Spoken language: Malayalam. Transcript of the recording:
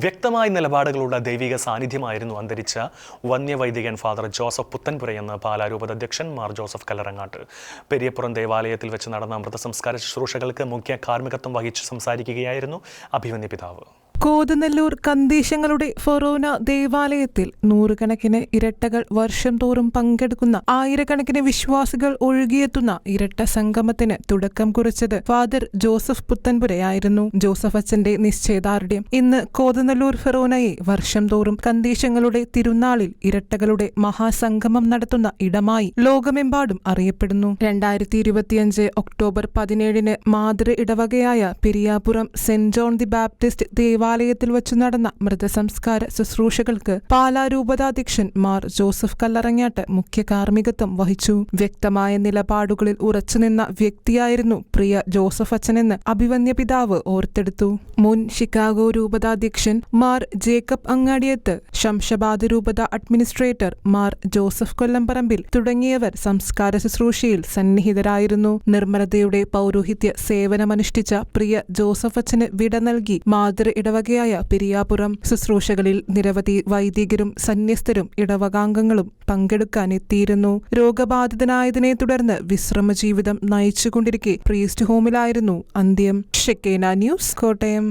വ്യക്തമായ നിലപാടുകളുള്ള ദൈവിക സാന്നിധ്യമായിരുന്നു അന്തരിച്ച വന്യവൈദികൻ ഫാദർ ജോസഫ് പുത്തൻപുരയെന്ന് പാലാരൂപത അധ്യക്ഷൻ മാർ ജോസഫ് കല്ലറങ്ങാട്ട്. പെരിയപ്പുറം ദേവാലയത്തിൽ വെച്ച് നടന്ന മൃതസംസ്കാര ശുശ്രൂഷകൾക്ക് മുഖ്യ കാർമ്മികത്വം വഹിച്ച് സംസാരിക്കുകയായിരുന്നു അഭിമന്യ പിതാവ്. കോതനെല്ലൂർ കന്തീശങ്ങളുടെ ഫൊറോന ദേവാലയത്തിൽ നൂറുകണക്കിന് ഇരട്ടകൾ വർഷം തോറും പങ്കെടുക്കുന്ന ആയിരക്കണക്കിന് വിശ്വാസികൾ ഒഴുകിയെത്തുന്ന ഇരട്ട സംഗമത്തിന് തുടക്കം കുറിച്ചത് ഫാദർ ജോസഫ് പുത്തൻപുരയായിരുന്നു. ജോസഫ് അച്ഛന്റെ നിശ്ചയദാർഢ്യം. ഇന്ന് കോതനെല്ലൂർ ഫെറോനയെ വർഷം തോറും കന്തീശങ്ങളുടെ തിരുനാളിൽ ഇരട്ടകളുടെ മഹാസംഗമം നടത്തുന്ന ഇടമായി ലോകമെമ്പാടും അറിയപ്പെടുന്നു. രണ്ടായിരത്തി ഇരുപത്തിയഞ്ച് ഒക്ടോബർ പതിനേഴിന് മാതൃ ഇടവകയായ Periyapuram saint John the Baptist ദേവാലയത്തിൽ വച്ചു നടന്ന മൃതസംസ്കാര ശുശ്രൂഷകൾക്ക് പാലാ രൂപതാധ്യക്ഷൻ മാർ ജോസഫ് കല്ലറങ്ങാട്ട് മുഖ്യ കാർമ്മികത്വം വഹിച്ചു. വ്യക്തമായ നിലപാടുകളിൽ ഉറച്ചുനിന്ന വ്യക്തിയായിരുന്നു പ്രിയ ജോസഫ് അച്ഛനെന്ന് അഭിവന്യ പിതാവ് ഓർത്തെടുത്തു. മുൻ ഷിക്കാഗോ രൂപതാധ്യക്ഷൻ മാർ ജേക്കബ് അങ്ങാടിയത്ത് ശംഷബാദ് രൂപത അഡ്മിനിസ്ട്രേറ്റർ മാർ ജോസഫ് കൊല്ലംപറമ്പിൽ തുടങ്ങിയവർ സംസ്കാര ശുശ്രൂഷയിൽ സന്നിഹിതരായിരുന്നു. നിർമ്മലതയുടെ പൗരോഹിത്യ സേവനമനുഷ്ഠിച്ച പ്രിയ ജോസഫ് അച്ഛന് വിട നൽകി മാതൃ ഇടവകയായ പിരിയാപുരം ശുശ്രൂഷകളിൽ നിരവധി വൈദികരും സന്യസ്തരും ഇടവകാംഗങ്ങളും പങ്കെടുക്കാനെത്തിയിരുന്നു. രോഗബാധിതനായതിനെ തുടർന്ന് വിശ്രമ ജീവിതം നയിച്ചുകൊണ്ടിരിക്കെ പ്രീസ്റ്റ് ഹോമിലായിരുന്നു അന്ത്യം. Shekinah news Kottayam.